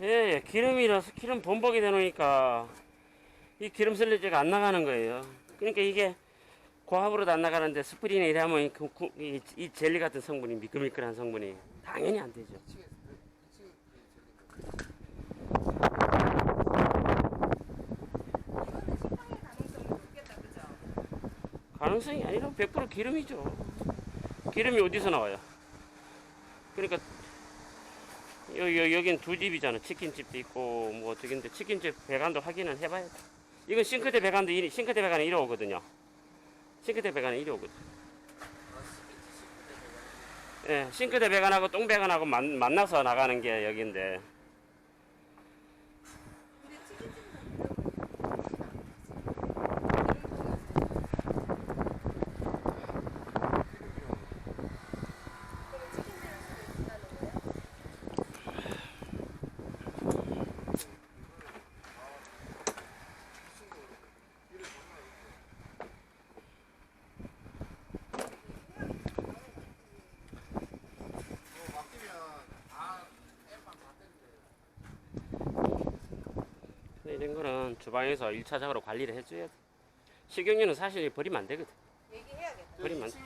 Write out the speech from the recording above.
예, 기름이라서 기름 범벅이 되놓으니까 이 기름 슬리지가 안 나가는 거예요. 그러니까 이게 고압으로도 안 나가는데 스프링에 이러면 그 구- 이, 이 젤리 같은 성분이 미끌미끌한 성분이 당연히 안 되죠. 가능성이 아니라 100% 기름이죠. 기름이 어디서 나와요? 그러니까 여기 여긴 두 집이잖아. 치킨집도 있고 뭐 어떻게인데 치킨집 배관도 확인은 해봐야 돼. 이건 싱크대 배관도 이리 싱크대 배관은 이리 오거든요. 싱크대 배관은 이리 오거든. 예, 싱크대 배관하고 똥 배관하고 만, 만나서 나가는 게 여기인데 치킨집은 그러면 치킨집일 수도 있다는 거예요? 이런 거는 주방에서 일차적으로 관리를 해줘야 돼. 식용유는 사실 버리면 안 되거든. 얘기해야겠다. 버리면 안 돼.